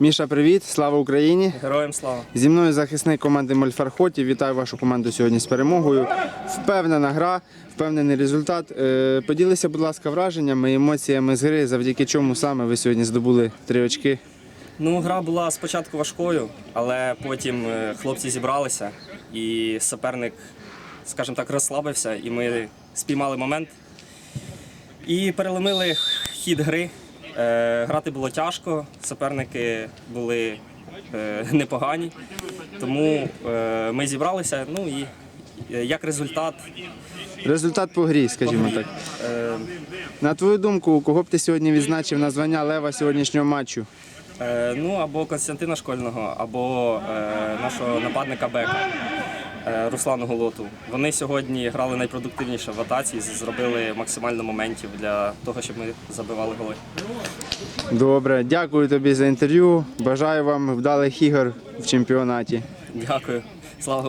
Міша, привіт! Слава Україні! Героям слава! Зі мною захисник команди Мольфархотів. Вітаю вашу команду сьогодні з перемогою. Впевнена гра, впевнений результат. Е, Поділися, будь ласка, враженнями, емоціями з гри, завдяки чому саме ви сьогодні здобули три очки. Ну, гра була спочатку важкою, але потім е, хлопці зібралися, і суперник, скажімо так, розслабився, і ми спіймали момент і переломили хід гри. Е, Грати було тяжко, суперники були е, непогані, тому е, ми зібралися. Ну і е, як результат, Результат по грі, скажімо так. е, На твою думку, кого б ти сьогодні відзначив на звання лева сьогоднішнього матчу? Е, Ну або Константина Школьного, або е, нашого нападника Бека Руслану Голоту. Вони сьогодні грали найпродуктивніше в атаці, зробили максимально моментів для того, щоб ми забивали голи. Добре, дякую тобі за інтерв'ю. Бажаю вам вдалих ігор в чемпіонаті. Дякую. Слава